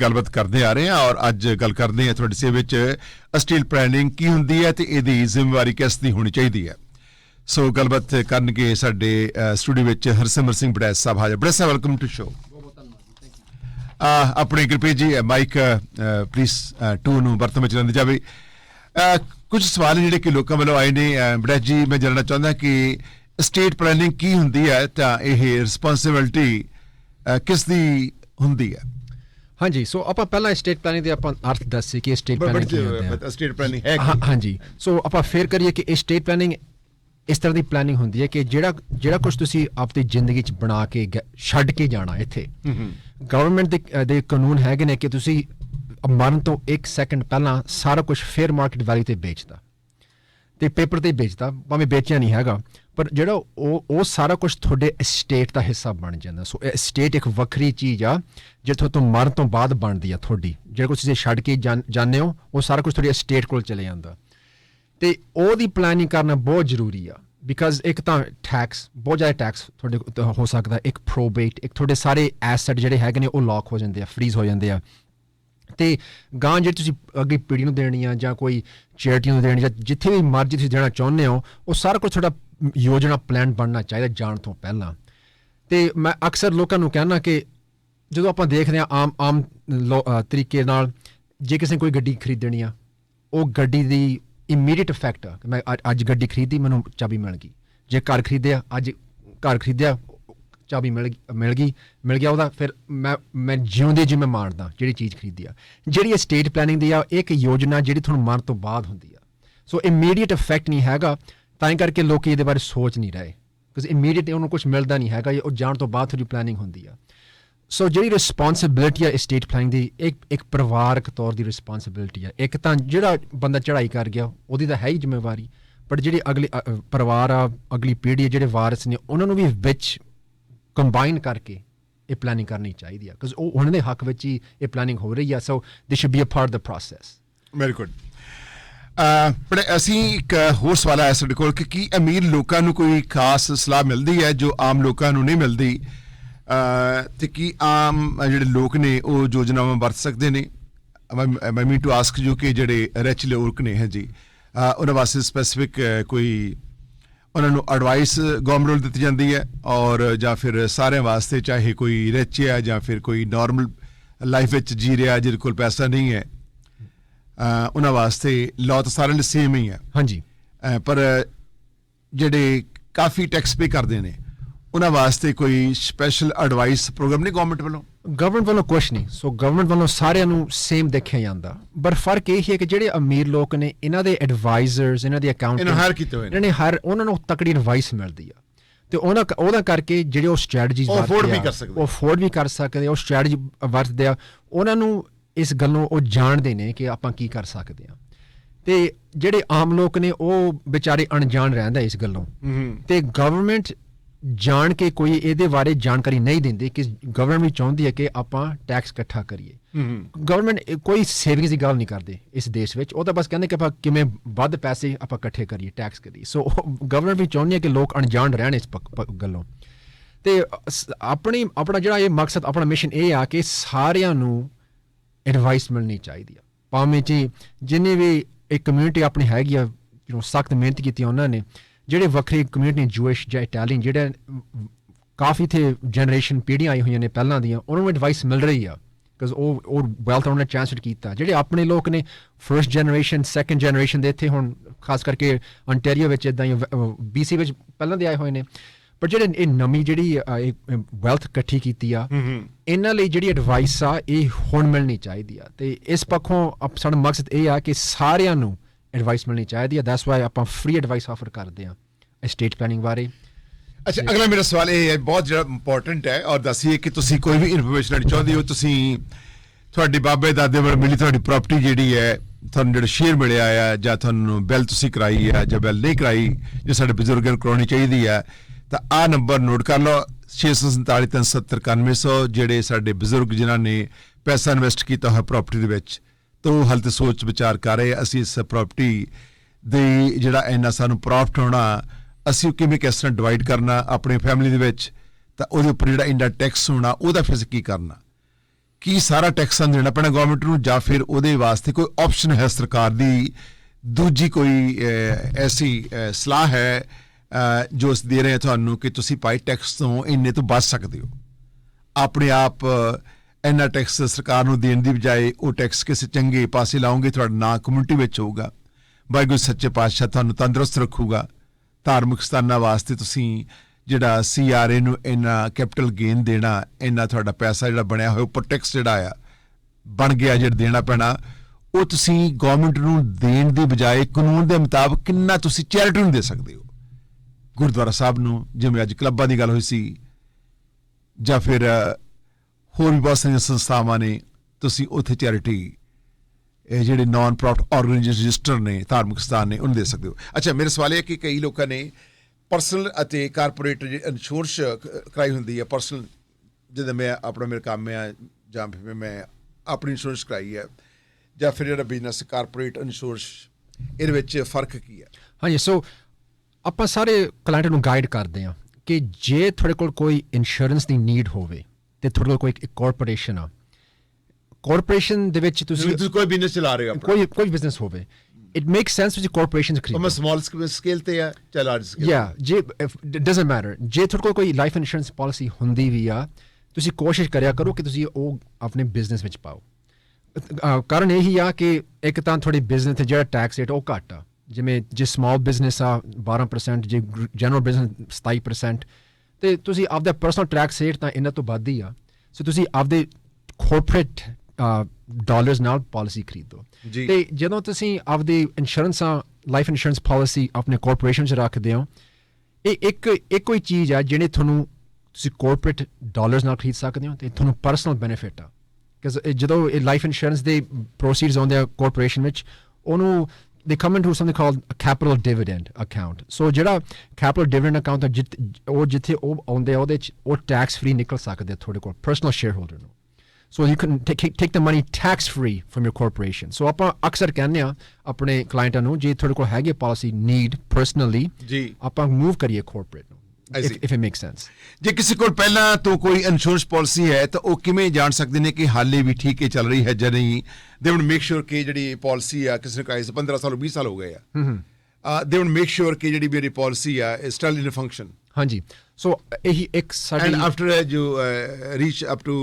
ਗੱਲਬਾਤ ਕਰਦੇ ਆ ਰਹੇ ਹਾਂ ਔਰ ਅੱਜ ਗੱਲ ਕਰਦੇ ਹਾਂ ਤੁਹਾਡੀ ਸੇਵਾ ਵਿੱਚ ਸਟੀਲ ਪਲੈਨਿੰਗ ਕੀ ਹੁੰਦੀ ਹੈ ਤੇ ਇਹਦੀ ਜ਼ਿੰਮੇਵਾਰੀ ਕਿਸ ਦੀ ਹੋਣੀ ਚਾਹੀਦੀ ਹੈ। ਸੋ ਗੱਲਬਾਤ ਕਰਨਗੇ ਸਾਡੇ ਸਟੂਡੀਓ ਵਿੱਚ ਹਰਸਿਮਰ ਸਿੰਘ ਬੜੈਸ ਸਾਹਿਬ ਹਾਜ਼ਰ। Barais Sahib welcome to show ਆਪਣੇ ਗੁਰਪ੍ਰੀਤ ਜੀ ਮਾਈਕ ਪਲੀਜ਼ ਟੂ ਨੂੰ ਵਰਤੋਂ ਵਿੱਚ ਲੈਂਦੇ ਜਾਵੇ। ਅਹ, ਕੁਝ ਸਵਾਲ ਜਿਹੜੇ ਕਿ ਲੋਕਾਂ ਵੱਲੋਂ ਆਏ ਨੇ ਅਹ, ਬੜੈਸ ਜੀ ਮੈਂ ਜਾਣਨਾ ਚਾਹੁੰਦਾ ਕਿ ਸਟੇਟ ਪਲੈਨਿੰਗ ਕੀ ਹੁੰਦੀ ਹੈ ਤਾਂ ਇਹ ਰਿਸਪੌਂਸਿਬਿਲਟੀ ਕਿਸ ਦੀ ਹੁੰਦੀ ਹੈ? ਹਾਂਜੀ ਸੋ ਆਪਾਂ ਪਹਿਲਾਂ ਸਟੇਟ ਪਲਾਨਿੰਗ ਦੇ ਆਪਾਂ ਅਰਥ ਦੱਸੇ ਕਿ ਸਟੇਟ ਪਲਾਨਿੰਗ ਕੀ ਹੁੰਦੇ ਸਟੇਟ ਪਲੈਨਿੰਗ ਹੈ ਹਾਂ- ਹਾਂਜੀ ਸੋ ਆਪਾਂ ਫੇਰ ਕਰੀਏ ਕਿ ਇਹ ਸਟੇਟ ਪਲਾਨਿੰਗ ਇਸ ਤਰ੍ਹਾਂ ਦੀ ਪਲਾਨਿੰਗ ਹੁੰਦੀ ਹੈ ਕਿ ਜਿਹੜਾ ਜਿਹੜਾ ਕੁਝ ਤੁਸੀਂ ਆਪਣੀ ਜ਼ਿੰਦਗੀ 'ਚ ਬਣਾ ਕੇ ਗ- ਛੱਡ ਕੇ ਜਾਣਾ ਇੱਥੇ। ਗਵਰਨਮੈਂਟ ਦੇ ਅ, ਦੇ ਕਾਨੂੰਨ ਹੈਗੇ ਨੇ ਕਿ ਤੁਸੀਂ ਮਰਨ ਤੋਂ 1 ਸੈਕਿੰਡ ਪਹਿਲਾਂ ਸਾਰਾ ਕੁਝ ਫੇਅਰ ਮਾਰਕੀਟ ਵੈਲਿਊ ਤੇ ਵੇਚਦਾ। ਤੇ ਪੇਪਰ ਤੇ ਵੇਚਦਾ, ਭਾਵੇਂ ਵੇਚਿਆ ਨਹੀਂ ਹੈਗਾ। ਪਰ ਜਿਹੜਾ ਉਹ ਉਹ ਸਾਰਾ ਕੁਝ ਤੁਹਾਡੇ ਸਟੇਟ ਦਾ ਹਿੱਸਾ ਬਣ ਜਾਂਦਾ। ਸੋ ਸਟੇਟ ਇੱਕ ਵੱਖਰੀ ਚੀਜ਼ ਆ, ਜਿੱਥੋਂ ਤੋਂ ਮਰਨ ਤੋਂ ਬਾਅਦ ਬਣਦੀ ਆ ਤੁਹਾਡੀ। ਜਿਹੜਾ ਕੁਝ ਤੁਸੀਂ ਛੱਡ ਕੇ ਜਾਂਦੇ ਹੋ, ਉਹ ਸਾਰਾ ਕੁਝ ਤੁਹਾਡੀ ਸਟੇਟ ਕੋਲ ਚਲੇ ਜਾਂਦਾ। ਤੇ ਉਹਦੀ ਪਲੈਨਿੰਗ ਕਰਨਾ ਬਹੁਤ ਜ਼ਰੂਰੀ ਆ। ਬਿਕਾਜ਼ ਇੱਕ ਤਾਂ ਟੈਕਸ ਬਹੁਤ ਜ਼ਿਆਦਾ ਟੈਕਸ ਤੁਹਾਡੇ ਉੱਤੇ ਹੋ ਸਕਦਾ। ਇੱਕ ਪ੍ਰੋਬੇਟ ਇੱਕ ਤੁਹਾਡੇ ਸਾਰੇ ਐਸੈਟ ਜਿਹੜੇ ਹੈਗੇ ਨੇ, ਉਹ ਲੌਕ ਹੋ ਜਾਂਦੇ ਆ ਫਰੀਜ਼ ਹੋ ਜਾਂਦੇ ਆ। ਤੇ ਗਾਂ ਜੇ ਤੁਸੀਂ ਅੱਗੇ ਪੀੜ੍ਹੀ ਨੂੰ ਦੇਣੀ ਆ ਜਾਂ ਕੋਈ ਚੈਰਿਟੀ ਨੂੰ ਦੇਣੀ ਜਾਂ ਜਿੱਥੇ ਵੀ ਮਰਜ਼ੀ ਤੁਸੀਂ ਦੇਣਾ ਚਾਹੁੰਦੇ ਹੋ, ਉਹ ਸਾਰਾ ਕੁਝ ਤੁਹਾਡਾ ਯੋਜਨਾ ਪਲਾਨ ਬਣਨਾ ਚਾਹੀਦਾ ਜਾਣ ਤੋਂ ਪਹਿਲਾਂ। ਤੇ ਮੈਂ ਅਕਸਰ ਲੋਕਾਂ ਨੂੰ ਕਹਿਣਾ ਕਿ ਜਦੋਂ ਆਪਾਂ ਦੇਖਦੇ ਆ ਆਮ ਆਮ ਲੋ- ਤਰੀਕੇ ਨਾਲ ਜੇ ਕਿਸੇ ਨੇ ਕੋਈ ਗੱਡੀ ਖਰੀਦਣੀ ਆ, ਉਹ ਗੱਡੀ ਦੀ ਇਮੀਡੀਏਟ ਇਫੈਕਟ ਮੈਂ ਅੱਜ ਗੱਡੀ ਖਰੀਦੀ, ਮੈਨੂੰ ਚਾਬੀ ਮਿਲ ਗਈ। ਜੇ ਘਰ ਖਰੀਦਿਆ, ਅੱਜ ਘਰ ਖਰੀਦਿਆ ਚਾਬੀ ਮਿਲ ਮਿਲ ਗਈ, ਮਿਲ ਗਿਆ ਉਹਦਾ, ਫਿਰ ਮੈਂ ਮੈਂ ਜਿਉਂਦੇ ਜਿਵੇਂ ਮੈਂ ਮਾਣਦਾ ਜਿਹੜੀ ਚੀਜ਼ ਖਰੀਦੀ ਆ। ਜਿਹੜੀ ਇਹ ਸਟੇਟ ਪਲੈਨਿੰਗ ਦੀ ਆ, ਇਹ ਇੱਕ ਯੋਜਨਾ ਜਿਹੜੀ ਤੁਹਾਨੂੰ ਮਰਨ ਤੋਂ ਬਾਅਦ ਹੁੰਦੀ ਆ। ਸੋ ਇਮੀਡੀਏਟ ਇਫੈਕਟ ਨਹੀਂ ਹੈਗਾ, ਤਾਂ ਹੀ ਕਰਕੇ ਲੋਕੀ ਇਹਦੇ ਬਾਰੇ ਸੋਚ ਨਹੀਂ ਰਹੇ। ਕਿਉਂਕਿ ਇਮੀਡੀਏਟ ਉਹਨੂੰ ਕੁਝ ਮਿਲਦਾ ਨਹੀਂ ਹੈਗਾ, ਇਹ ਉਹ ਜਾਣ ਤੋਂ ਬਾਅਦ ਤੁਹਾਡੀ ਪਲੈਨਿੰਗ ਹੁੰਦੀ ਆ। ਸੋ ਜਿਹੜੀ ਰਿਸਪੌਂਸਿਬਿਲਿਟੀ ਹੈ ਸਟੇਟ ਪਲੈਨਿੰਗ ਦੀ, ਇੱਕ ਇੱਕ ਪਰਿਵਾਰਕ ਤੌਰ ਦੀ ਰਿਸਪੌਂਸਿਬਿਲਿਟੀ ਆ। ਇੱਕ ਤਾਂ ਜਿਹੜਾ ਬੰਦਾ ਚੜ੍ਹਾਈ ਕਰ ਗਿਆ, ਉਹਦੀ ਤਾਂ ਹੈ ਹੀ ਜ਼ਿੰਮੇਵਾਰੀ, ਪਰ ਜਿਹੜੀ ਅਗਲੀ ਪਰਿਵਾਰ ਆ, ਅਗਲੀ ਪੀੜ੍ਹੀ ਹੈ ਜਿਹੜੇ ਵਾਰਿਸ ਨੇ, ਉਹਨਾਂ ਨੂੰ ਵੀ ਵਿੱਚ ਕੰਬਾਈਨ ਕਰਕੇ ਇਹ ਪਲੈਨਿੰਗ ਕਰਨੀ ਚਾਹੀਦੀ ਆ ਕਿਉਂਕਿ ਉਹ ਉਹਨਾਂ ਦੇ ਹੱਕ ਵਿੱਚ ਹੀ ਇਹ ਪਲੈਨਿੰਗ ਹੋ ਰਹੀ ਆ so they should be a part the process very good ਪਰ ਅਸੀਂ ਇੱਕ ਹੋਰ ਸਵਾਲ ਆਇਆ ਸਾਡੇ ਕੋਲ ਕਿ ਕੀ ਅਮੀਰ ਲੋਕਾਂ ਨੂੰ ਕੋਈ ਖਾਸ ਸਲਾਹ ਮਿਲਦੀ ਹੈ ਜੋ ਆਮ ਲੋਕਾਂ ਨੂੰ ਨਹੀਂ ਮਿਲਦੀ? ਅ ਤੇ ਕੀ ਆਮ ਜਿਹੜੇ ਲੋਕ ਨੇ ਉਹ ਯੋਜਨਾਵਾਂ ਵਰਤ ਸਕਦੇ ਨੇ? ਮੈਂ ਮੀਨ ਟੂ ਆਸਕ ਯੂ ਕਿ ਜਿਹੜੇ ਰਿਚ ਲੋਕ ਨੇ ਹੈ ਜੀ ਉਹਨਾਂ ਵਾਸਤੇ ਸਪੈਸਿਫਿਕ ਕੋਈ ਉਹਨਾਂ ਨੂੰ ਐਡਵਾਈਸ ਗਵਰਨਮੈਂਟ ਵੱਲੋਂ ਦਿੱਤੀ ਜਾਂਦੀ ਹੈ ਔਰ ਜਾਂ ਫਿਰ ਸਾਰਿਆਂ ਵਾਸਤੇ ਚਾਹੇ ਕੋਈ ਰਿਚ ਹੈ ਜਾਂ ਫਿਰ ਕੋਈ ਨਾਰਮਲ ਲਾਈਫ ਵਿੱਚ ਜੀ ਰਿਹਾ ਜਿਹਦੇ ਕੋਲ ਪੈਸਾ ਨਹੀਂ ਹੈ ਉਹਨਾਂ ਵਾਸਤੇ ਲਾਅ ਤਾਂ ਸਾਰਿਆਂ ਲਈ ਸੇਮ ਹੀ ਹੈ। ਹਾਂਜੀ। ਪਰ ਜਿਹੜੇ ਕਾਫੀ ਟੈਕਸ ਪੇ ਕਰਦੇ ਨੇ ਉਹਨਾਂ ਵਾਸਤੇ ਕੋਈ ਸਪੈਸ਼ਲ ਐਡਵਾਈਸ ਪ੍ਰੋਗਰਾਮ ਨਹੀਂ ਗਵਰਨਮੈਂਟ ਵੱਲੋਂ? ਗਵਰਨਮੈਂਟ ਵੱਲੋਂ ਕੁਝ ਨਹੀਂ। ਸੋ ਗਵਰਨਮੈਂਟ ਵੱਲੋਂ ਸਾਰਿਆਂ ਨੂੰ ਸੇਮ ਦੇਖਿਆ ਜਾਂਦਾ। ਪਰ ਫ਼ਰਕ ਇਹ ਹੈ ਕਿ ਜਿਹੜੇ ਅਮੀਰ ਲੋਕ ਨੇ ਇਹਨਾਂ ਦੇ ਐਡਵਾਈਜ਼ਰਸ ਇਹਨਾਂ ਦੇ ਅਕਾਊਂਟੈਂਟ ਇਹਨਾਂ hire ਕੀਤੇ ਹੋਏ ਨੇ। ਇਹਨਾਂ ਨੇ ਹਰ ਉਹਨਾਂ ਨੂੰ ਤਕੜੀ ਐਡਵਾਈਸ ਮਿਲਦੀ ਆ। ਤੇ ਉਹਨਾਂ ਉਹਦਾ ਕਰਕੇ ਜਿਹੜੇ ਉਹ ਸਟ੍ਰੈਟਜੀਜ਼ ਉਹ afford ਵੀ ਕਰ ਸਕਦੇ। ਉਹ ਅਫੋਰਡ ਵੀ ਕਰ ਸਕਦੇ ਉਹ ਸਟ੍ਰੈਟਜੀ ਵਰਤਦੇ ਆ। ਉਹਨਾਂ ਨੂੰ ਇਸ ਗੱਲੋਂ ਉਹ ਜਾਣਦੇ ਨੇ ਕਿ ਆਪਾਂ ਕੀ ਕਰ ਸਕਦੇ ਆ। ਤੇ ਜਿਹੜੇ ਆਮ ਲੋਕ ਨੇ ਉਹ ਵਿਚਾਰੇ ਅਣਜਾਣ ਰਹਿੰਦੇ ਇਸ ਗੱਲੋਂ। ਤੇ ਗਵਰਨਮੈਂਟ ਜਾਣ ਕੇ ਕੋਈ ਇਹਦੇ ਬਾਰੇ ਜਾਣਕਾਰੀ ਨਹੀਂ ਦਿੰਦੀ ਕਿ ਗਵਰਨਮੈਂਟ ਵੀ ਚਾਹੁੰਦੀ ਹੈ ਕਿ ਆਪਾਂ ਟੈਕਸ ਇਕੱਠਾ ਕਰੀਏ। ਗਵਰਨਮੈਂਟ ਕੋਈ ਸੇਵਿੰਗਸ ਦੀ ਗੱਲ ਨਹੀਂ ਕਰਦੇ ਇਸ ਦੇਸ਼ ਵਿੱਚ। ਉਹ ਤਾਂ ਬਸ ਕਹਿੰਦੇ ਕਿ ਆਪਾਂ ਕਿਵੇਂ ਵੱਧ ਪੈਸੇ ਆਪਾਂ ਇਕੱਠੇ ਕਰੀਏ ਟੈਕਸ ਕਰੀਏ। ਸੋ ਗਵਰਨਮੈਂਟ ਵੀ ਚਾਹੁੰਦੀ ਹੈ ਕਿ ਲੋਕ ਅਣਜਾਣ ਰਹਿਣ ਇਸ ਗੱਲੋਂ। ਤੇ ਆਪਣੀ ਆਪਣਾ ਜਿਹੜਾ ਇਹ ਮਕਸਦ ਆਪਣਾ ਮਿਸ਼ਨ ਇਹ ਆ ਕਿ ਸਾਰਿਆਂ ਨੂੰ ਐਡਵਾਈਸ ਮਿਲਣੀ ਚਾਹੀਦੀ ਆ। ਭਾਵੇਂ ਜੀ ਜਿੰਨੇ ਵੀ ਇੱਕ ਕਮਿਊਨਿਟੀ ਆਪਣੀ ਹੈਗੀ ਆ ਯੂ نو ਸਖਤ ਮਿਹਨਤ ਕੀਤੀ ਉਹਨਾਂ ਨੇ ਜਿਹੜੇ ਵੱਖਰੀ ਕਮਿਊਨਿਟੀ ਜੂਇਸ਼ ਜਾਂ ਇਟਾਲੀਅਨ ਜਿਹੜੇ ਕਾਫੀ ਥੇ ਜਨਰੇਸ਼ਨ ਪੀੜ੍ਹੀਆਂ ਆਈ ਹੋਈਆਂ ਨੇ ਪਹਿਲਾਂ ਦੀਆਂ ਉਹਨਾਂ ਨੂੰ ਐਡਵਾਈਸ ਮਿਲ ਰਹੀ ਆ ਬਿਕਾਜ਼ ਉਹ ਉਹ ਵੈਲਥ ਉਹਨਾਂ ਨੇ ਚਾਂਸ ਕੀਤਾ। ਜਿਹੜੇ ਆਪਣੇ ਲੋਕ ਨੇ ਫਰਸਟ ਜਨਰੇਸ਼ਨ ਸੈਕੰਡ ਜਨਰੇਸ਼ਨ ਦੇ ਇੱਥੇ ਹੁਣ ਖਾਸ ਕਰਕੇ ontario ਵਿੱਚ ਇਦਾਂ ਹੀ BC ਵਿੱਚ ਪਹਿਲਾਂ ਦੇ ਆਏ ਹੋਏ ਨੇ। ਪਰ ਜਿਹੜੇ ਇਹ ਨਵੀਂ ਜਿਹੜੀ ਵੈਲਥ ਇਕੱਠੀ ਕੀਤੀ ਆ ਇਹਨਾਂ ਲਈ ਜਿਹੜੀ ਐਡਵਾਈਸ ਆ ਇਹ ਹੁਣ ਮਿਲਣੀ ਚਾਹੀਦੀ ਆ। ਤੇ ਇਸ ਪੱਖੋਂ ਸਾਡਾ ਮਕਸਦ ਇਹ ਆ ਕਿ ਸਾਰਿਆਂ ਨੂੰ ਐਡਵਾਈਸ ਮਿਲਣੀ ਚਾਹੀਦੀ ਆ। ਦੈਟਸ ਵਾਈ ਆਪਾਂ ਫ੍ਰੀ ਐਡਵਾਈਸ ਆਫਰ ਕਰਦੇ ਆ। ਸਟੇਟ ਪਲੈਨਿੰਗ ਬਾਰੇ। ਅੱਛਾ, ਅਗਲਾ ਮੇਰਾ ਸਵਾਲ ਇਹ ਹੈ, ਬਹੁਤ ਜਿਹੜਾ ਇੰਪੋਰਟੈਂਟ ਹੈ, ਔਰ ਦੱਸੀਏ ਕਿ ਤੁਸੀਂ ਕੋਈ ਵੀ ਇਨਫੋਰਮੇਸ਼ਨ ਲੈਣੀ ਚਾਹੁੰਦੇ ਹੋ, ਤੁਸੀਂ ਤੁਹਾਡੇ ਬਾਬੇ, ਦਾਦੇ ਵੱਲ ਮਿਲੀ ਤੁਹਾਡੀ ਪ੍ਰਾਪਰਟੀ ਜਿਹੜੀ ਹੈ, ਤੁਹਾਨੂੰ ਜਿਹੜਾ ਸ਼ੇਅਰ ਮਿਲਿਆ ਆ, ਜਾਂ ਤੁਹਾਨੂੰ ਬਿੱਲ ਤੁਸੀਂ ਕਰਾਈ ਹੈ ਜਾਂ ਬਿੱਲ ਨਹੀਂ ਕਰਾਈ, ਜੇ ਸਾਡੇ ਬਜ਼ੁਰਗਾਂ ਨੂੰ ਕਰਾਉਣੀ ਚਾਹੀਦੀ ਹੈ ਤਾਂ ਆਹ ਨੰਬਰ ਨੋਟ ਕਰ ਲਓ 6473791 ਜਿਹੜੇ ਸਾਡੇ ਬਜ਼ੁਰਗ ਜਿਨ੍ਹਾਂ ਨੇ ਪੈਸਾ ਇਨਵੈਸਟ ਕੀਤਾ ਹੋਇਆ ਪ੍ਰਾਪਰਟੀ ਦੇ ਵਿੱਚ, ਤਾਂ ਉਹ ਹਾਲੇ ਤੇ ਸੋਚ ਵਿਚਾਰ ਕਰ ਰਹੇ ਅਸੀਂ ਇਸ ਪ੍ਰਾਪਰਟੀ ਦੇ ਜਿਹੜਾ ਇੰਨਾ ਸਾਨੂੰ ਪ੍ਰੋਫਿਟ ਹੋਣਾ ਅਸੀਂ ਉਹ ਕਿਵੇਂ ਕਿਸ ਤਰ੍ਹਾਂ ਡਿਵਾਈਡ ਕਰਨਾ, ਆਪਣੀ ਫੈਮਿਲੀ ਦੇ ਵਿੱਚ, ਤਾਂ ਉਹਦੇ ਉੱਪਰ ਜਿਹੜਾ ਇੰਡਾ ਟੈਕਸ ਹੋਣਾ, ਉਹਦਾ ਫਿਰ ਕੀ ਕਰਨਾ? ਕੀ ਸਾਰਾ ਟੈਕਸਾਂ ਸਾਨੂੰ ਦੇਣਾ ਪੈਣਾ ਗਵਰਨਮੈਂਟ ਨੂੰ, ਜਾਂ ਫਿਰ ਉਹਦੇ ਵਾਸਤੇ ਕੋਈ ਆਪਸ਼ਨ ਹੈ ਸਰਕਾਰ ਦੀ? ਦੂਜੀ ਕੋਈ ਐਸੀ ਸਲਾਹ ਹੈ ਜੋ ਅਸੀਂ ਦੇ ਰਹੇ ਹਾਂ ਤੁਹਾਨੂੰ ਕਿ ਤੁਸੀਂ ਪਾਈ ਟੈਕਸ ਤੋਂ ਇੰਨੇ ਤੋਂ ਬਚ ਸਕਦੇ ਹੋ? ਆਪਣੇ ਆਪ ਇੰਨਾ ਟੈਕਸ ਸਰਕਾਰ ਨੂੰ ਦੇਣ ਦੀ ਬਜਾਏ ਉਹ ਟੈਕਸ ਕਿਸੇ ਚੰਗੇ ਪਾਸੇ ਲਾਉਂਗੇ, ਤੁਹਾਡਾ ਨਾਂ ਕਮਿਊਨਿਟੀ ਵਿੱਚ ਹੋਊਗਾ। ਵਾਹਿਗੁਰੂ ਸੱਚੇ ਪਾਤਸ਼ਾਹ ਤੁਹਾਨੂੰ ਤੰਦਰੁਸਤ ਰੱਖੂਗਾ। ਧਾਰਮਿਕ ਸਥਾਨਾਂ ਵਾਸਤੇ ਤੁਸੀਂ ਜਿਹੜਾ ਸੀਆਰਏ ਨੂੰ ਇੰਨਾ ਕੈਪੀਟਲ ਗੇਨ ਦੇਣਾ, ਇੰਨਾ ਤੁਹਾਡਾ ਪੈਸਾ ਜਿਹੜਾ ਬਣਿਆ ਹੋਇਆ, ਉੱਪਰ ਟੈਕਸ ਜਿਹੜਾ ਆ ਬਣ ਗਿਆ ਜਿਹੜਾ ਦੇਣਾ ਪੈਣਾ, ਉਹ ਤੁਸੀਂ ਗਵਰਨਮੈਂਟ ਨੂੰ ਦੇਣ ਦੀ ਬਜਾਏ ਕਾਨੂੰਨ ਦੇ ਮੁਤਾਬਕ ਕਿੰਨਾ ਤੁਸੀਂ ਚੈਰਿਟੀ ਨੂੰ ਦੇ ਸਕਦੇ ਹੋ? ਗੁਰਦੁਆਰਾ ਸਾਹਿਬ ਨੂੰ, ਜਿਵੇਂ ਅੱਜ ਕਲੱਬਾਂ ਦੀ ਗੱਲ ਹੋਈ ਸੀ, ਜਾਂ ਫਿਰ ਹੋਰ ਵੀ ਬਹੁਤ ਸਾਰੀਆਂ ਸੰਸਥਾਵਾਂ ਨੇ, ਤੁਸੀਂ ਉੱਥੇ ਚੈਰਿਟੀ ਜਿਹੜੇ ਨਾਨ ਪ੍ਰੋਫਿਟ ਆਰਗੇਨਾਈਜੇਸ਼ਨ ਰਜਿਸਟਰ ਨੇ, ਧਾਰਮਿਕ ਸਥਾਨ ਨੇ, ਉਹਨੂੰ ਦੇ ਸਕਦੇ ਹੋ। ਅੱਛਾ, ਮੇਰਾ ਸਵਾਲ ਇਹ ਹੈ ਕਿ ਕਈ ਲੋਕਾਂ ਨੇ ਪਰਸਨਲ ਅਤੇ ਕਾਰਪੋਰੇਟ ਇੰਸ਼ੋਰੈਂਸ ਕਰਾਈ ਹੁੰਦੀ ਹੈ ਪਰਸਨਲ ਜਦੋਂ ਮੈਂ ਆਪਣਾ ਮੇਰਾ ਕੰਮ ਆ ਜਾਂ ਫਿਰ ਮੈਂ ਆਪਣੀ ਇੰਸ਼ੋਰੈਂਸ ਕਰਾਈ ਹੈ, ਜਾਂ ਫਿਰ ਜਿਹੜਾ ਬਿਜ਼ਨਸ ਕਾਰਪੋਰੇਟ ਇੰਸ਼ੋਰੈਂਸ ਇਹਦੇ ਵਿੱਚ ਫ਼ਰਕ ਕੀ ਹੈ? ਹਾਂਜੀ ਸੋ ਆਪਾਂ ਸਾਰੇ ਕਲਾਇੰਟ ਨੂੰ ਗਾਈਡ ਕਰਦੇ ਹਾਂ ਕਿ ਜੇ ਤੁਹਾਡੇ ਕੋਲ ਕੋਈ ਇੰਸ਼ੋਰੈਂਸ ਦੀ ਨੀਡ ਹੋਵੇ ਤੇ ਤੁਹਾਡੇ ਕੋਲ ਕੋਈ ਇੱਕ ਕਾਰਪੋਰੇਸ਼ਨ ਆ ਕਾਰਪੋਰੇਸ਼ਨ ਦੇ ਵਿੱਚ ਤੁਸੀਂ ਤੁਸੀਂ ਕੋਈ ਬਿਜ਼ਨਸ ਚਲਾ ਰਹੇ ਹੋ ਆਪਣਾ। ਕੋਈ ਕੋਈ ਬਿਜ਼ਨਸ ਹੋਵੇ। ਇਟ ਮੇਕਸ ਸੈਂਸ ਤੁਸੀਂ ਕਾਰਪੋਰੇਸ਼ਨ ਉਹ ਖਰੀਦੋ ਮੈਂ ਸਮਾਲ ਸਕੇਲ ਤੇ ਆ ਜਾਂ ਲਾਰਜ ਸਕੇਲ ਯਾ ਜੇ ਡਸਨਟ ਮੈਟਰ ਜੇ ਤੁਹਾਡੇ ਕੋਲ ਕੋਈ ਲਾਈਫ ਇੰਸ਼ੋਰੈਂਸ ਪਾਲਿਸੀ ਹੁੰਦੀ ਵੀ ਆ ਤੁਸੀਂ ਕੋਸ਼ਿਸ਼ ਕਰਿਆ ਕਰੋ ਕਿ ਤੁਸੀਂ ਉਹ ਆਪਣੇ ਬਿਜ਼ਨਸ ਵਿੱਚ ਪਾਓ। ਕਾਰਨ ਇਹ ਹੀ ਆ ਕਿ ਇੱਕ ਤਾਂ ਤੁਹਾਡੇ ਬਿਜ਼ਨਸ ਤੇ ਜਿਹੜਾ ਟੈਕਸ ਰੇਟ ਉਹ ਘੱਟ ਆ। ਜਿਵੇਂ ਜੇ ਸਮਾਲ ਬਿਜ਼ਨਸ ਆ 12% ਜੇ ਜਨਰਲ ਬਿਜ਼ਨਸ 27% ਤੇ ਤੁਸੀਂ ਆਪਦਾ ਪਰਸਨਲ ਟੈਕਸ ਰੇਟ ਤਾਂ ਇਹਨਾਂ ਤੋਂ ਵੱਧ ਹੀ ਆ। ਸੋ ਤੁਸੀਂ ਆਪਦੇ ਕਾਰਪੋਰੇਟ ਡਾਲਰਸ ਨਾਲ ਪਾਲਿਸੀ ਖਰੀਦੋ। ਤੇ ਜਦੋਂ ਤੁਸੀਂ ਆਪਦੀ ਇੰਸ਼ੋਰੈਂਸ ਲਾਈਫ ਇੰਸ਼ੋਰੈਂਸ ਪਾਲਿਸੀ ਆਪਣੇ ਕਾਰਪੋਰੇਸ਼ਨ 'ਚ ਰੱਖਦੇ ਹੋ ਇਹ ਇੱਕ ਇੱਕੋ ਹੀ ਚੀਜ਼ ਆ ਜਿਹੜੇ ਤੁਹਾਨੂੰ ਤੁਸੀਂ ਕਾਰਪੋਰੇਟ ਡਾਲਰਸ ਨਾਲ ਖਰੀਦ ਸਕਦੇ ਹੋ ਤੇ ਤੁਹਾਨੂੰ ਪਰਸਨਲ ਬੈਨੀਫਿਟ ਆ। ਕਿ ਜਦੋਂ ਇਹ ਲਾਈਫ ਇੰਸ਼ੋਰੈਂਸ ਦੇ ਪ੍ਰੋਸੀਡਸ ਆਉਂਦੇ ਆ ਕਾਰਪੋਰੇਸ਼ਨ ਵਿੱਚ ਉਹਨੂੰ they come into something called a capital dividend account so ਜਿਹੜਾ capital dividend account ਆ ਉਹ ਜਿੱਥੇ ਉਹ ਆਉਂਦੇ ਆ ਉਹਦੇ ਚ ਉਹ ਟੈਕਸ ਫ੍ਰੀ ਨਿਕਲ ਸਕਦੇ ਆ ਤੁਹਾਡੇ ਕੋਲ ਪਰਸਨਲ ਸ਼ੇਅਰਹੋਲਡਰ ਨੂੰ। So you can take, take the money tax free from your corporation. So ਆਪਾਂ ਅਕਸਰ ਕਹਿੰਦੇ ਆ ਆਪਣੇ ਕਲਾਇੰਟਾਂ ਨੂੰ ਜੇ ਤੁਹਾਡੇ ਕੋਲ ਹੈਗੀ ਪਾਲਿਸੀ ਨੀਡ ਪਰਸਨਲੀ ਜੀ। ਆਪਾਂ ਮੂਵ ਕਰੀਏ ਕਾਰਪੋਰੇਟ ਨੂੰ if it makes sense. ਜੇ ਕਿਸੇ ਕੋਲ ਪਹਿਲਾਂ ਤੋਂ ਕੋਈ ਇੰਸ਼ੋਰੈਂਸ ਪਾਲਿਸੀ ਹੈ ਤਾਂ ਉਹ ਕਿਵੇਂ ਜਾਣ ਸਕਦੇ ਨੇ ਕਿ ਹਾਲੇ ਵੀ ਠੀਕ ਹੀ ਚੱਲ ਰਹੀ ਹੈ ਜਾਂ ਨਹੀਂ ਦੇ ਵੁਡ ਮੇਕ ਸ਼ੋਰ ਕਿ ਜਿਹੜੀ ਪਾਲਿਸੀ ਆ ਕਿਸੇ ਨੇ ਕਰਾਈ ਸੀ 15 ਸਾਲ 20 ਸਾਲ ਹੋ ਗਏ ਆ ਦੇ ਵੁਡ ਮੇਕ ਸ਼ੋਰ ਕਿ ਜਿਹੜੀ ਮੇਰੀ ਪਾਲਿਸੀ ਆ ਇਜ਼ ਸਟਿਲ ਇਨ ਫੰਕਸ਼ਨ ਹਾਂਜੀ। ਸੋ ਇਹੀ ਇੱਕ ਸਾਡੀ ਐਂਡ ਆਫਟਰ ਜੋ ਰੀਚ ਅਪ ਟੂ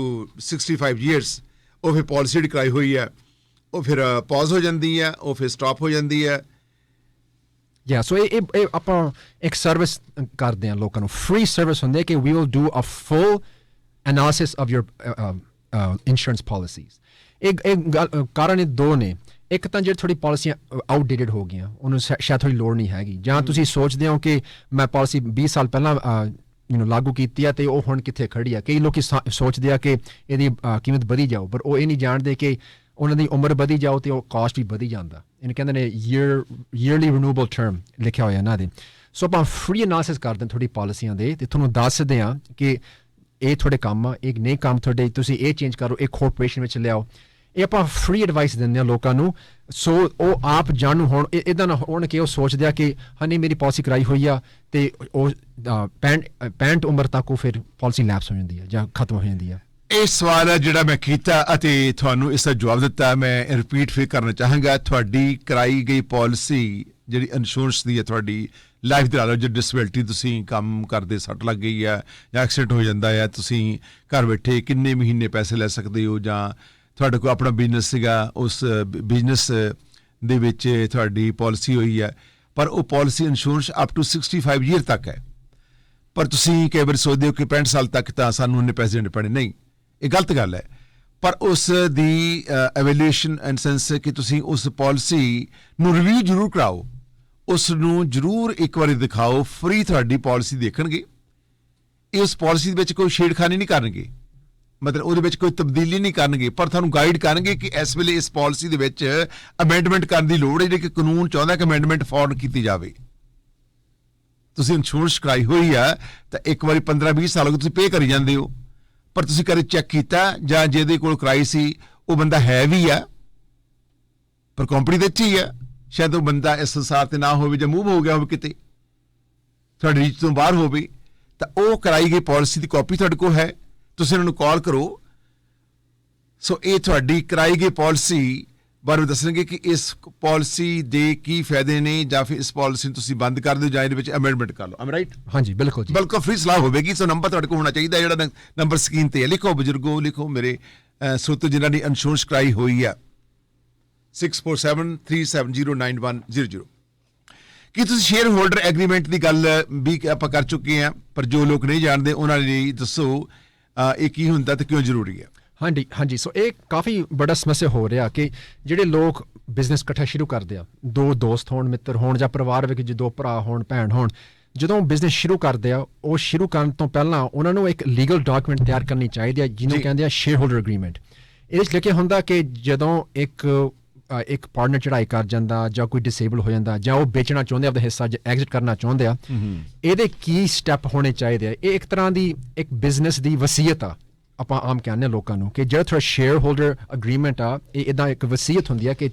65 ਇਅਰਸ ਉਹ ਫਿਰ ਪਾਲਿਸੀ ਕਰਾਈ ਹੋਈ ਹੈ ਉਹ ਫਿਰ ਪਾਜ਼ ਹੋ ਜਾਂਦੀ ਹੈ ਉਹ ਫਿਰ ਸਟਾਪ ਹੋ ਜਾਂਦੀ ਹੈ ਯਾ ਸੋ ਇਹ ਆਪਾਂ ਇੱਕ ਸਰਵਿਸ ਕਰਦੇ ਹਾਂ ਲੋਕਾਂ ਨੂੰ। ਫ੍ਰੀ ਸਰਵਿਸ ਹੁੰਦੀ ਹੈ ਕਿ we will do a full analysis of your insurance policies ਇੱਕ ਇੱਕ ਕਾਰਨ ਇਹ ਦੋ ਨੇ। ਇੱਕ ਤਾਂ ਜਿਹੜੀ ਥੋੜੀ ਪਾਲਿਸੀਆਂ ਆਊਟਡੇਟਡ ਹੋ ਗਈਆਂ ਉਹਨੂੰ ਸ਼ਾਇਦ ਥੋੜੀ ਲੋੜ ਨਹੀਂ ਹੈਗੀ। ਜਾਂ ਤੁਸੀਂ ਸੋਚਦੇ ਹੋ ਕਿ ਮੈਂ ਪਾਲਿਸੀ 20 ਸਾਲ ਪਹਿਲਾਂ ਯੂ نو ਲਾਗੂ ਕੀਤੀ ਆ ਤੇ ਉਹ ਹੁਣ ਕਿੱਥੇ ਖੜੀ ਆ? ਕਈ ਲੋਕੀ ਸੋਚਦੇ ਆ ਕਿ ਇਹਦੀ ਕੀਮਤ ਵਧੀ ਜਾਓ ਪਰ ਉਹ ਇਹ ਨਹੀਂ ਜਾਣਦੇ ਕਿ ਉਹਨਾਂ ਦੀ ਉਮਰ ਵਧੀ ਜਾਓ ਤੇ ਉਹ ਕਾਸਟ ਵੀ ਵਧੀ ਜਾਂਦਾ। ਇਹਨੂੰ ਕਹਿੰਦੇ ਨੇ ਈਅਰ ਈਅਰਲੀ ਰਿਨਿਊਏਬਲ ਟਰਮ ਲਿਖਿਆ ਹੋਇਆ ਇਹਨਾਂ ਦੇ। ਸੋ ਆਪਾਂ ਫ੍ਰੀ ਐਨਾਲਿਸਿਸ ਕਰਦੇ ਹਾਂ ਤੁਹਾਡੀ ਪਾਲਿਸੀਆਂ ਦੇ ਤੇ ਤੁਹਾਨੂੰ ਦੱਸਦੇ ਆ ਕਿ ਇਹ ਤੁਹਾਡੇ ਕੰਮ ਆ ਇੱਕ ਨਹੀਂ ਕੰਮ ਤੁਹਾਡੇ ਤੁਸੀਂ ਇਹ ਚੇਂਜ ਕਰੋ ਇਹ ਕਾਰਪੋਰੇਸ਼ਨ ਵਿੱਚ ਲਿਆਓ। ਇਹ ਆਪਾਂ ਫ੍ਰੀ ਐਡਵਾਈਸ ਦਿੰਦੇ ਆ ਲੋਕਾਂ ਨੂੰ। ਸੋ ਉਹ ਆਪ ਜਾਣੂ ਹੋਣ ਇਹ- ਇਹਦਾ ਨਾ ਹੋਣ ਕਿ ਉਹ ਸੋਚਦੇ ਆ ਕਿ ਹਨੀ ਮੇਰੀ ਪਾਲਿਸੀ ਕਰਾਈ ਹੋਈ ਆ ਤੇ ਉਹ ਅ, 65 65 ਉਮਰ ਤੱਕ ਉਹ ਫਿਰ ਪਾਲਿਸੀ ਲੈਪਸ ਹੋ ਜਾਂਦੀ ਆ ਜਾਂ ਖਤਮ ਹੋ ਜਾਂਦੀ ਆ। ਇਹ ਸਵਾਲ ਹੈ ਜਿਹੜਾ ਮੈਂ ਕੀਤਾ ਅਤੇ ਤੁਹਾਨੂੰ ਇਸ ਦਾ ਜਵਾਬ ਦਿੱਤਾ। ਮੈਂ ਰਿਪੀਟ ਫਿਰ ਕਰਨਾ ਚਾਹਾਂਗਾ। ਤੁਹਾਡੀ ਕਰਾਈ ਗਈ ਪਾਲਿਸੀ ਜਿਹੜੀ ਇੰਸ਼ੋਰੈਂਸ ਦੀ ਹੈ ਤੁਹਾਡੀ ਲਾਈਫ ਦੇ ਨਾਲ ਜੋ ਡਿਸੇਬਿਲਟੀ ਤੁਸੀਂ ਕੰਮ ਕਰਦੇ ਸੱਟ ਲੱਗ ਗਈ ਹੈ ਜਾਂ ਐਕਸੀਡੈਂਟ ਹੋ ਜਾਂਦਾ ਹੈ ਤੁਸੀਂ ਘਰ ਬੈਠੇ ਕਿੰਨੇ ਮਹੀਨੇ ਪੈਸੇ ਲੈ ਸਕਦੇ ਹੋ ਜਾਂ ਤੁਹਾਡੇ ਕੋਲ ਆਪਣਾ ਬਿਜ਼ਨਸ ਸੀਗਾ, ਉਸ ਬਿਜ਼ਨਸ ਦੇ ਵਿੱਚ ਤੁਹਾਡੀ ਪਾਲਿਸੀ ਹੋਈ ਹੈ ਪਰ ਉਹ policy insurance up to 65 year ਤੱਕ ਹੈ। ਪਰ ਤੁਸੀਂ ਕਈ ਵਾਰ ਸੋਚਦੇ ਹੋ ਕਿ 65 ਸਾਲ ਤੱਕ ਤਾਂ ਸਾਨੂੰ ਇੰਨੇ ਪੈਸੇ ਦੇਣੇ ਪੈਣੇ। ਨਹੀਂ, ਇਹ ਗਲਤ ਗੱਲ ਹੈ। ਪਰ ਉਸ ਦੀ ਐਵੈਲੂਏਸ਼ਨ ਐਂਡ ਸੈਂਸ ਕਿ ਤੁਸੀਂ ਉਸ ਪਾਲਿਸੀ ਨੂੰ ਰਿਵਿਊ ਜ਼ਰੂਰ ਕਰਾਓ। ਉਸ ਨੂੰ ਜ਼ਰੂਰ ਇੱਕ ਵਾਰੀ ਦਿਖਾਓ ਫ੍ਰੀ ਤੁਹਾਡੀ ਪਾਲਿਸੀ ਦੇਖਣਗੇ। ਇਹ ਉਸ ਪਾਲਿਸੀ ਦੇ ਵਿੱਚ ਕੋਈ ਛੇੜਖਾਨੀ ਨਹੀਂ ਕਰਨਗੇ। ਮਤਲਬ ਉਹਦੇ ਵਿੱਚ ਕੋਈ ਤਬਦੀਲੀ ਨਹੀਂ ਕਰਨਗੇ, ਪਰ ਤੁਹਾਨੂੰ ਗਾਈਡ ਕਰਨਗੇ ਕਿ ਇਸ ਵੇਲੇ ਇਸ ਪਾਲਿਸੀ ਦੇ ਵਿੱਚ ਅਮੈਂਡਮੈਂਟ ਕਰਨ ਦੀ ਲੋੜ ਹੈ, ਜਿਹੜੀ ਕਿ ਕਾਨੂੰਨ ਚਾਹੁੰਦਾ ਕਿ ਅਮੈਂਡਮੈਂਟ ਫੌਰਨ ਕੀਤੀ ਜਾਵੇ। ਤੁਸੀਂ ਇੰਸ਼ੋਰੈਂਸ ਕਰਾਈ ਹੋਈ ਆ, ਤਾਂ ਇੱਕ ਵਾਰੀ 15 20 ਸਾਲ ਹੋ ਗਏ ਤੁਸੀਂ ਪੇ ਕਰੀ ਜਾਂਦੇ ਹੋ, ਪਰ ਤੁਸੀਂ ਕਦੇ ਚੈੱਕ ਕੀਤਾ ਜਾਂ ਜਿਹਦੇ ਕੋਲ ਕਰਾਈ ਸੀ, ਉਹ ਬੰਦਾ ਹੈ ਵੀ ਆ, ਪਰ ਕੰਪਨੀ ਦੇ 'ਚ ਹੀ ਆ, ਸ਼ਾਇਦ ਉਹ ਬੰਦਾ ਇਸ ਸੰਸਾਰ ਤੇ ਨਾ ਹੋਵੇ ਜਾਂ ਮੂਵ ਹੋ ਗਿਆ ਹੋਵੇ ਕਿਤੇ, ਤੁਹਾਡੀ ਰੀਚ ਤੋਂ ਬਾਹਰ ਹੋਵੇ, ਤਾਂ ਉਹ ਕਰਾਈ ਗਈ ਪਾਲਿਸੀ ਦੀ ਕਾਪੀ ਤੁਹਾਡੇ ਕੋਲ ਹੈ। ਤੁਸੀਂ ਇਹਨਾਂ ਨੂੰ ਕਾਲ ਕਰੋ। ਸੋ ਇਹ ਤੁਹਾਡੀ ਕਰਾਈ ਗਈ ਪਾਲਿਸੀ ਬਾਰੇ ਦੱਸਣਗੇ ਕਿ ਇਸ ਪਾਲਿਸੀ ਦੇ ਕੀ ਫਾਇਦੇ ਨੇ ਜਾਂ ਫਿਰ ਇਸ ਪਾਲਿਸੀ ਨੂੰ ਤੁਸੀਂ ਬੰਦ ਕਰ ਦਿਓ ਜਾਂ ਇਹਦੇ ਵਿੱਚ ਅਮੈਂਡਮੈਂਟ ਕਰ ਲਓ। ਆਮ ਰਾਈਟ ਹਾਂਜੀ ਬਿਲਕੁਲ ਜੀ। ਬਿਲਕੁਲ ਫ੍ਰੀ ਸਲਾਹ ਹੋਵੇਗੀ। ਸੋ ਨੰਬਰ ਤੁਹਾਡੇ ਕੋਲ ਹੋਣਾ ਚਾਹੀਦਾ ਜਿਹੜਾ ਨੰਬਰ ਸਕਰੀਨ ਤੇ ਹੈ। ਲਿਖੋ ਬਜ਼ੁਰਗੋ ਲਿਖੋ ਮੇਰੇ ਸੋਤੋ ਜਿਨ੍ਹਾਂ ਦੀ ਇੰਸ਼ੋਰੈਂਸ ਕਰਾਈ ਹੋਈ ਹੈ 6473709100 ਕੀ ਤੁਸੀਂ ਸ਼ੇਅਰ ਹੋਲਡਰ ਐਗਰੀਮੈਂਟ ਦੀ ਗੱਲ ਵੀ ਆਪਾਂ ਕਰ ਚੁੱਕੇ ਹਾਂ ਪਰ ਜੋ ਲੋਕ ਨਹੀਂ ਜਾਣਦੇ ਉਹਨਾਂ ਲਈ ਦੱਸੋ ਇਹ ਕੀ ਹੁੰਦਾ ਤੇ ਕਿਉਂ ਜ਼ਰੂਰੀ ਹੈ? ਹਾਂਜੀ ਹਾਂਜੀ। ਸੋ ਇਹ ਕਾਫੀ ਬੜਾ ਸਮੱਸਿਆ ਹੋ ਰਿਹਾ ਕਿ ਜਿਹੜੇ ਲੋਕ ਬਿਜ਼ਨਸ ਇਕੱਠਾ ਸ਼ੁਰੂ ਕਰਦੇ ਆ ਦੋ ਦੋਸਤ ਹੋਣ ਮਿੱਤਰ ਹੋਣ ਜਾਂ ਪਰਿਵਾਰ ਵਿੱਚ ਜੇ ਦੋ ਭਰਾ ਹੋਣ ਭੈਣ ਹੋਣ ਜਦੋਂ ਬਿਜ਼ਨਸ ਸ਼ੁਰੂ ਕਰਦੇ ਆ ਉਹ ਸ਼ੁਰੂ ਕਰਨ ਤੋਂ ਪਹਿਲਾਂ ਉਹਨਾਂ ਨੂੰ ਇੱਕ ਲੀਗਲ ਡਾਕੂਮੈਂਟ ਤਿਆਰ ਕਰਨੀ ਚਾਹੀਦੀ ਹੈ ਜਿਹਨੂੰ। ਕਹਿੰਦੇ ਆ ਸ਼ੇਅਰ ਹੋਲਡਰ ਐਗਰੀਮੈਂਟ ਇਹਦੇ ਵਿੱਚ ਲਿਖਿਆ ਹੁੰਦਾ ਕਿ ਜਦੋਂ ਇੱਕ ਇੱਕ ਪਾਰਟਨਰ ਚੜਾਈ ਕਰ ਜਾਂਦਾ ਜਾਂ ਕੋਈ ਡਿਸੇਬਲ ਹੋ ਜਾਂਦਾ ਜਾਂ ਉਹ ਵੇਚਣਾ ਚਾਹੁੰਦੇ ਆ ਆਪਦਾ ਹਿੱਸਾ ਐਗਜ਼ਿਟ ਕਰਨਾ ਚਾਹੁੰਦੇ ਆ ਇਹਦੇ ਕੀ ਸਟੈਪ ਹੋਣੇ ਚਾਹੀਦੇ ਆ? ਇਹ ਇੱਕ ਤਰ੍ਹਾਂ ਦੀ ਇੱਕ ਬਿਜ਼ਨਸ ਦੀ ਵਸੀਅਤ ਆ ਆਪਾਂ ਆਮ ਕਹਿੰਦੇ ਲੋਕਾਂ ਨੂੰ ਕਿ ਜਿਹੜਾ ਤੁਹਾਡਾ ਸ਼ੇਅਰ ਹੋਲਡਰ ਐਗਰੀਮੈਂਟ ਆ ਇਹ ਇਦਾਂ ਇੱਕ ਵਸੀਅਤ ਹੁੰਦੀ ਆ ਕਿ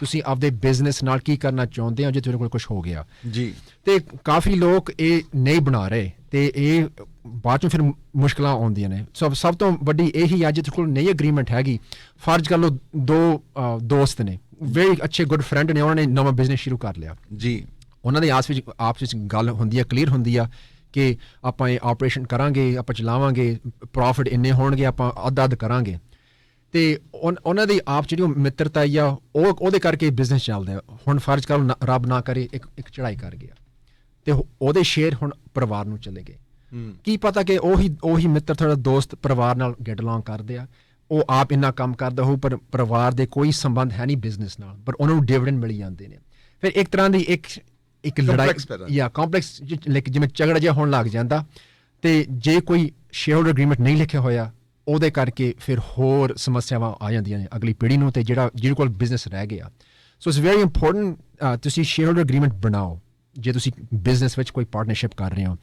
ਤੁਸੀਂ ਆਪਦੇ ਬਿਜ਼ਨਸ ਨਾਲ ਕੀ ਕਰਨਾ ਚਾਹੁੰਦੇ ਹੋ ਜੇ ਤੁਹਾਡੇ ਕੋਲ ਕੁਝ ਹੋ ਗਿਆ। ਜੀ। ਤੇ ਕਾਫੀ ਲੋਕ ਇਹ ਨਹੀਂ ਬਣਾ ਰਹੇ ਤੇ ਇਹ ਬਾਅਦ ਚੋਂ ਫਿਰ ਮੁਸ਼ਕਲਾਂ ਆਉਂਦੀਆਂ ਨੇ। ਸਭ ਸਭ ਤੋਂ ਵੱਡੀ ਇਹੀ ਅੱਜ ਤੁਹਾਡੇ ਕੋਲ ਨਹੀਂ ਐਗਰੀਮੈਂਟ ਹੈਗੀ ਫਰਜ਼ ਕਰ ਲਓ ਦੋ ਦੋਸਤ ਨੇ। ਵੈਰੀ ਅੱਛੇ ਗੁੱਡ ਫਰੈਂਡ ਨੇ ਉਹਨਾਂ ਨੇ ਨਵਾਂ ਬਿਜ਼ਨਸ ਸ਼ੁਰੂ ਕਰ ਲਿਆ। ਜੀ। ਉਹਨਾਂ ਦੇ ਆਸ ਵਿੱਚ ਆਪਸ ਵਿੱਚ ਗੱਲ ਹੁੰਦੀ ਹੈ ਕਲੀਅਰ ਹੁੰਦੀ ਆ ਕਿ ਆਪਾਂ ਇਹ ਆਪਰੇਸ਼ਨ ਕਰਾਂਗੇ ਆਪਾਂ ਚਲਾਵਾਂਗੇ ਪ੍ਰੋਫਿਟ ਇੰਨੇ ਹੋਣਗੇ ਆਪਾਂ ਅੱਧ ਅੱਧ ਕਰਾਂਗੇ। ਤੇ ਉਹਨਾਂ ਦੀ ਆਪ ਜਿਹੜੀ ਉਹ ਮਿੱਤਰਤਾ ਆ ਉਹ ਉਹਦੇ ਕਰਕੇ ਬਿਜ਼ਨਸ ਚੱਲਦਾ ਹੈ। ਹੁਣ ਫਰਜ਼ ਕਰੋ ਰੱਬ ਨਾ ਕਰੇ ਇੱਕ ਇੱਕ ਚੜਾਈ ਕਰ ਗਿਆ। ਤੇ ਉਹ- ਉਹਦੇ ਸ਼ੇਅਰ ਹੁਣ ਪਰਿਵਾਰ ਨੂੰ ਚਲੇ ਗਏ। ਹੂੰ ਕੀ ਪਤਾ ਕਿ ਉਹੀ ਉਹੀ ਮਿੱਤਰ ਤੁਹਾਡਾ ਦੋਸਤ ਪਰਿਵਾਰ ਨਾਲ ਗੈਟ ਅਲੋਂਗ ਕਰਦੇ ਆ ਉਹ ਆਪ ਇੰਨਾ ਕੰਮ ਕਰਦਾ ਹੋ ਪਰ ਪਰਿਵਾਰ ਦੇ ਕੋਈ ਸੰਬੰਧ ਹੈ ਨਹੀਂ ਬਿਜ਼ਨਸ ਨਾਲ ਪਰ ਉਹਨਾਂ ਨੂੰ ਡਿਵੀਡੈਂਡ ਮਿਲ ਜਾਂਦੇ ਨੇ। ਫਿਰ ਇੱਕ ਤਰ੍ਹਾਂ ਦੀ ਇੱਕ ਇੱਕ ਲੜਾਈ। ਜਾਂ ਕੰਪਲੈਕਸ ਜਿਵੇਂ ਝਗੜਾ ਜਿਹਾ ਹੋਣ ਲੱਗ ਜਾਂਦਾ ਤੇ ਜੇ ਕੋਈ ਸ਼ੇਅਰ ਐਗਰੀਮੈਂਟ ਨਹੀਂ ਲਿਖਿਆ ਹੋਇਆ ਉਹਦੇ ਕਰਕੇ ਫਿਰ ਹੋਰ ਸਮੱਸਿਆਵਾਂ ਆ ਜਾਂਦੀਆਂ ਨੇ ਅਗਲੀ ਪੀੜ੍ਹੀ ਨੂੰ ਤੇ ਜਿਹੜਾ ਜਿਹਦੇ ਕੋਲ ਬਿਜ਼ਨਸ ਰਹਿ ਗਿਆ। ਸੋ ਇਟਸ ਵੈਰੀ ਇੰਪੋਰਟੈਂਟ ਤੁਸੀਂ ਸ਼ੇਅਰ ਐਗਰੀਮੈਂਟ ਬਣਾਓ ਜੇ ਤੁਸੀਂ ਬਿਜ਼ਨਸ ਵਿੱਚ ਕੋਈ ਪਾਰਟਨਰਸ਼ਿਪ ਕਰ ਰਹੇ ਹੋ।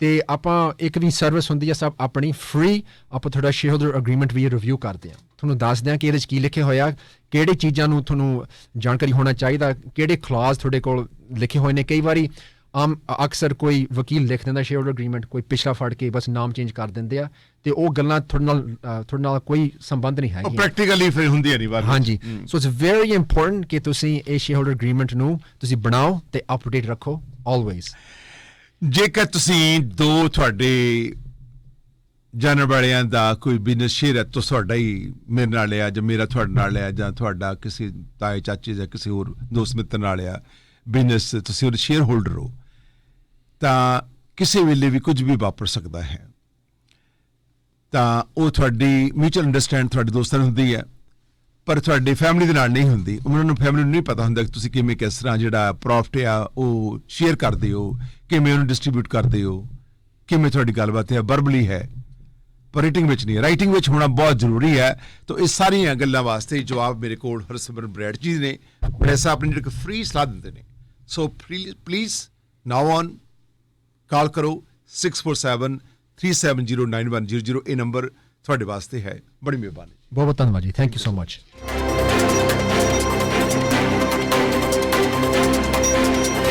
ਤੇ ਆਪਾਂ ਇੱਕ ਵੀ ਸਰਵਿਸ ਹੁੰਦੀ ਹੈ ਸਭ ਆਪਣੀ ਫ੍ਰੀ ਆਪਾਂ ਤੁਹਾਡਾ ਸ਼ੇਅਰ ਐਗਰੀਮੈਂਟ ਵੀ ਰਿਵਿਊ ਕਰਦੇ ਹਾਂ ਤੁਹਾਨੂੰ ਦੱਸਦੇ ਹਾਂ ਕਿ ਇਹਦੇ ਵਿੱਚ ਕੀ ਲਿਖਿਆ ਹੋਇਆ ਕਿਹੜੀ ਚੀਜ਼ਾਂ ਨੂੰ ਤੁਹਾਨੂੰ ਜਾਣਕਾਰੀ ਹੋਣਾ ਚਾਹੀਦਾ ਕਿਹੜੇ ਕਲਾਜ਼ ਤੁਹਾਡੇ ਕੋਲ ਲਿਖੇ ਹੋਏ ਨੇ। ਕਈ ਵਾਰੀ ਆਮ ਅਕਸਰ ਕੋਈ ਵਕੀਲ ਲਿਖ ਦਿੰਦਾ ਸ਼ੇਅਰ ਐਗਰੀਮੈਂਟ ਕੋਈ ਪਿਛਲਾ ਫੜ ਕੇ ਬਸ ਨਾਮ ਚੇਂਜ ਕਰ ਦਿੰਦੇ ਆ ਤੇ ਉਹ ਗੱਲਾਂ ਤੁਹਾਡੇ ਨਾਲ ਤੁਹਾਡੇ ਨਾਲ ਕੋਈ ਸੰਬੰਧ ਨਹੀਂ ਹੈਗੀਆਂ। ਪ੍ਰੈਕਟੀਕਲੀ ਫਿਰ ਹੁੰਦੀ ਹੈ ਨਹੀਂ ਬਾਤ ਹਾਂਜੀ। ਸੋ ਇਟਸ ਵੈਰੀ ਇੰਪੋਰਟੈਂਟ ਕਿ ਤੁਸੀਂ ਇਹ ਸ਼ੇਅਰ ਐਗਰੀਮੈਂਟ ਨੂੰ ਤੁਸੀਂ ਬਣਾਓ ਤੇ ਅਪਡੇਟ ਰੱਖੋ ਆਲਵੇਜ਼ ਜੇਕਰ ਤੁਸੀਂ ਦੋ ਤੁਹਾਡੇ ਜਾਣਨ ਵਾਲਿਆਂ ਦਾ ਕੋਈ ਬਿਜ਼ਨਸ ਸ਼ੇਅਰ ਹੈ, ਤਾਂ ਤੁਹਾਡਾ ਹੀ ਮੇਰੇ ਨਾਲ ਆ, ਜਾਂ ਮੇਰਾ ਤੁਹਾਡੇ ਨਾਲ ਆ, ਜਾਂ ਤੁਹਾਡਾ ਕਿਸੇ ਤਾਏ, ਚਾਚੇ ਜਾਂ ਕਿਸੇ ਹੋਰ ਦੋਸਤ ਮਿੱਤਰ ਨਾਲ ਆ ਬਿਜ਼ਨਸ ਤੁਸੀਂ ਉਹਦੇ ਸ਼ੇਅਰ ਹੋਲਡਰ ਹੋ, ਤਾਂ ਕਿਸੇ ਵੇਲੇ ਵੀ ਕੁਝ ਵੀ ਵਾਪਰ ਸਕਦਾ ਹੈ। ਤਾਂ ਉਹ ਤੁਹਾਡੀ ਮਿਊਚੁਅਲ ਅੰਡਰਸਟੈਂਡ ਤੁਹਾਡੇ ਦੋਸਤਾਂ ਨਾਲ ਹੁੰਦੀ ਹੈ। ਪਰ ਤੁਹਾਡੀ ਫੈਮਿਲੀ ਦੇ ਨਾਲ ਨਹੀਂ ਹੁੰਦੀ। ਉਹਨਾਂ ਨੂੰ ਫੈਮਿਲੀ ਨੂੰ ਨਹੀਂ ਪਤਾ ਹੁੰਦਾ ਕਿ ਤੁਸੀਂ ਕਿਵੇਂ ਕਿਸ ਤਰ੍ਹਾਂ ਜਿਹੜਾ ਪ੍ਰੋਫਿਟ ਆ, ਉਹ ਸ਼ੇਅਰ ਕਰਦੇ ਹੋ, ਕਿਵੇਂ ਉਹਨੂੰ ਡਿਸਟ੍ਰੀਬਿਊਟ ਕਰਦੇ ਹੋ, ਕਿਵੇਂ ਤੁਹਾਡੀ ਗੱਲਬਾਤ ਹੈ ਵਰਬਲੀ ਹੈ। ਪਰ ਰਾਈਟਿੰਗ ਵਿੱਚ ਨਹੀਂ ਰਾਈਟਿੰਗ ਵਿੱਚ ਹੋਣਾ ਬਹੁਤ ਜ਼ਰੂਰੀ ਹੈ। ਤਾਂ ਇਹ ਸਾਰੀਆਂ ਗੱਲਾਂ ਵਾਸਤੇ ਜਵਾਬ ਮੇਰੇ ਕੋਲ ਹਰਸਿਮਰਨ ਬ੍ਰੈਡ ਜੀ ਨੇ। ਬੜੇਸਾ ਆਪਣੀ ਜਿਹੜੀ ਫ੍ਰੀ ਸਲਾਹ ਦਿੰਦੇ ਨੇ। ਸੋ ਪਲੀਜ਼ ਨਾਓ ਔਨ ਕਾਲ ਕਰੋ 647 3709100 ਇਹ ਨੰਬਰ ਤੁਹਾਡੇ ਵਾਸਤੇ ਹੈ। ਬੜੀ ਮਿਹਰਬਾਨੀ ਬਹੁਤ ਬਹੁਤ ਧੰਨਵਾਦ ਜੀ। Thank you so much